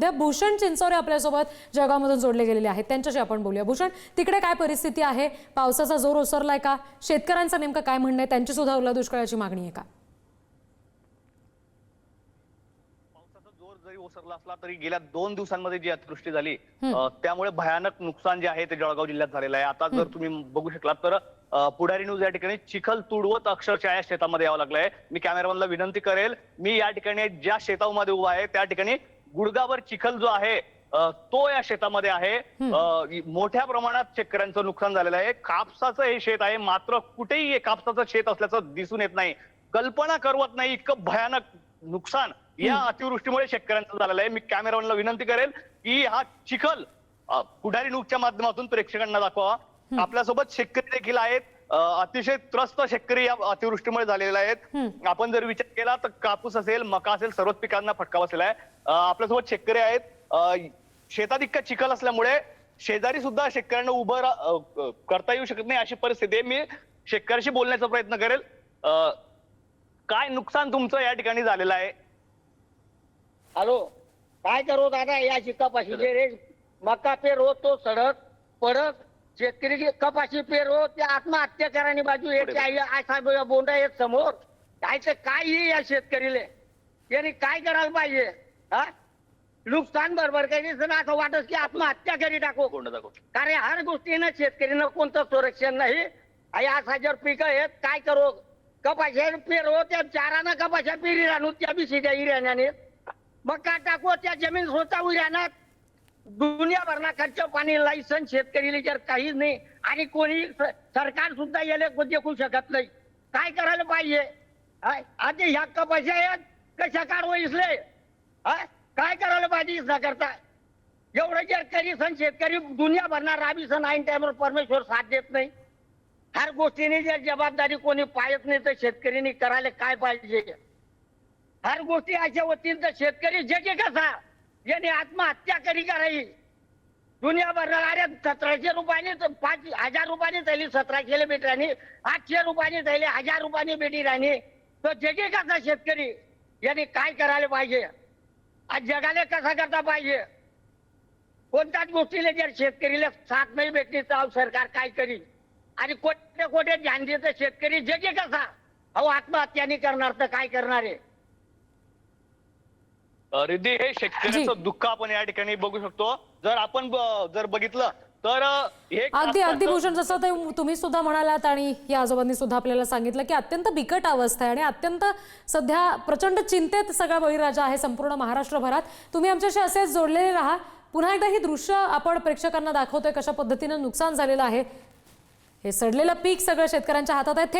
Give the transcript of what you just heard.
सध्या भूषण चिंचोरे आपल्यासोबत जळगावमधून जोडले गेलेले आहेत. त्यांच्याशी आपण बोलूया. भूषण तिकडे काय परिस्थिती आहे? पावसाचा जोर ओसरलाय का? शेतकऱ्यांचं नेमकं काय म्हणणं आहे? त्यांची सुद्धा ओला दुष्काळाची मागणी आहे का? पावसाचा जोर जरी ओसरला असला तरी गेल्या दोन दिवसांमध्ये जी अतिवृष्टी झाली त्यामुळे भयानक नुकसान जे आहे ते जळगाव जिल्ह्यात झालेलं आहे. आता जर तुम्ही बघू शकलात तर पुढारी न्यूज या ठिकाणी चिखल तुडवत अक्षरशः या शेतामध्ये यावं लागलंय. मी कॅमेरामॅनला विनंती करेल मी या ठिकाणी ज्या शेतामध्ये उभा आहे त्या ठिकाणी गुडगावर चिखल जो आहे तो या शेतामध्ये आहे. मोठ्या प्रमाणात शेतकऱ्यांचं नुकसान झालेलं आहे. कापसाचं हे शेत आहे. मात्र कुठेही हे कापसाचं शेत असल्याचं दिसून येत नाही. कल्पना करवत नाही इतकं भयानक नुकसान या अतिवृष्टीमुळे शेतकऱ्यांचं झालेलं आहे. मी कॅमेरामॅनला विनंती करेल की हा चिखल पुढारी न्यूजच्या माध्यमातून प्रेक्षकांना दाखवा. आपल्यासोबत शेतकरी देखील आहेत. अतिशय त्रस्त शेतकरी या अतिवृष्टीमुळे झालेले आहेत. आपण जर विचार केला तर कापूस असेल मका असेल सर्वच पिकांना फटका बसलेला आहे आपल्यासोबत शेतकरी आहेत. शेतात इतका चिखल असल्यामुळे शेजारी सुद्धा शेतकऱ्यांना उभं करता येऊ शकत नाही अशी परिस्थिती आहे. मी शेतकऱ्याशी बोलण्याचा प्रयत्न करेल. अ, काय नुकसान तुमचं या ठिकाणी झालेलं आहे? हॅलो काय करू दादा? या कपाशीचे रे मका पेरो तो सडक पडक शेतकरी कपाशी पेरो ते आत्महत्या करानी बाजू याची आई असा बोंडा येत समोर. काय तर काय या शेतकरीले. यांनी काय करायला पाहिजे? हा? नुकसान बरोबर काही असं वाटत की आत्महत्या करी टाकू कारण हर गोष्टीनं शेतकरीनं कोणतं संरक्षण नाही. आई आज हजार पिकं आहेत. काय करू? कपाशा पेरो त्या चारानं कपाशा पेरी राहणू त्या बी शिट्या इराण्याने मग का टाकू? त्या जमीन स्वतः उराण्यात दुनियाभरना खर्च पाणी लायसन शेतकरीला जर काहीच नाही आणि कोणी सरकार सुद्धा याला देखू शकत नाही. काय करायला पाहिजे? हाय? आता ह्या कपाशा आहेत कशा कारवाईसले हाय? काय करायला पाहिजे करता? एवढं जर करी सण शेतकरी दुनिया भरणार राबी सण ऐन टाइमवर परमेश्वर साथ देत नाही. हर गोष्टीने जर जबाबदारी कोणी पाहत नाही तर शेतकरीने करायला काय पाहिजे? हर गोष्टी अशा होतील तर शेतकरी जगे कसा? याने आत्महत्या करी कराई दुनियाभर अरे सतराशे रुपयाने तर पाच हजार रुपयाने थैली सतराशे भेटी राहणी आठशे रुपयाने थैली हजार रुपयाने भेटी राहणी तो जगे कसा शेतकरी? याने काय करायला पाहिजे? आज जगाला कसा करता पाहिजे? कोणत्याच गोष्टीला जर शेतकरीला साथ नाही भेटली तर सरकार काय करी आणि कोठे कोठे ध्यान देतं शेतकरी जगे कसा? अहो आत्महत्याने करणार तर काय करणार आहे? रिद्धी हे. शेतकऱ्याचं दुःख आपण या ठिकाणी बघू शकतो. जर आपण जर बघितलं तर हे अगदी अगदी भूषण जसं ते तुम्ही सुद्धा म्हणालात आणि या आजोबांनी सुद्धा आपल्याला सांगितलं की अत्यंत बिकट अवस्था आहे आणि अत्यंत सध्या प्रचंड चिंतेत सगळा बळीराजा आहे संपूर्ण महाराष्ट्रभरात. तुम्ही आमच्याशी असेच जोडलेले राहा. पुन्हा एकदा ही दृश्य आपण प्रेक्षकांना दाखवतोय कशा पद्धतीनं नुकसान झालेलं आहे. हे सडलेलं पीक सगळं शेतकऱ्यांच्या हातात आहे.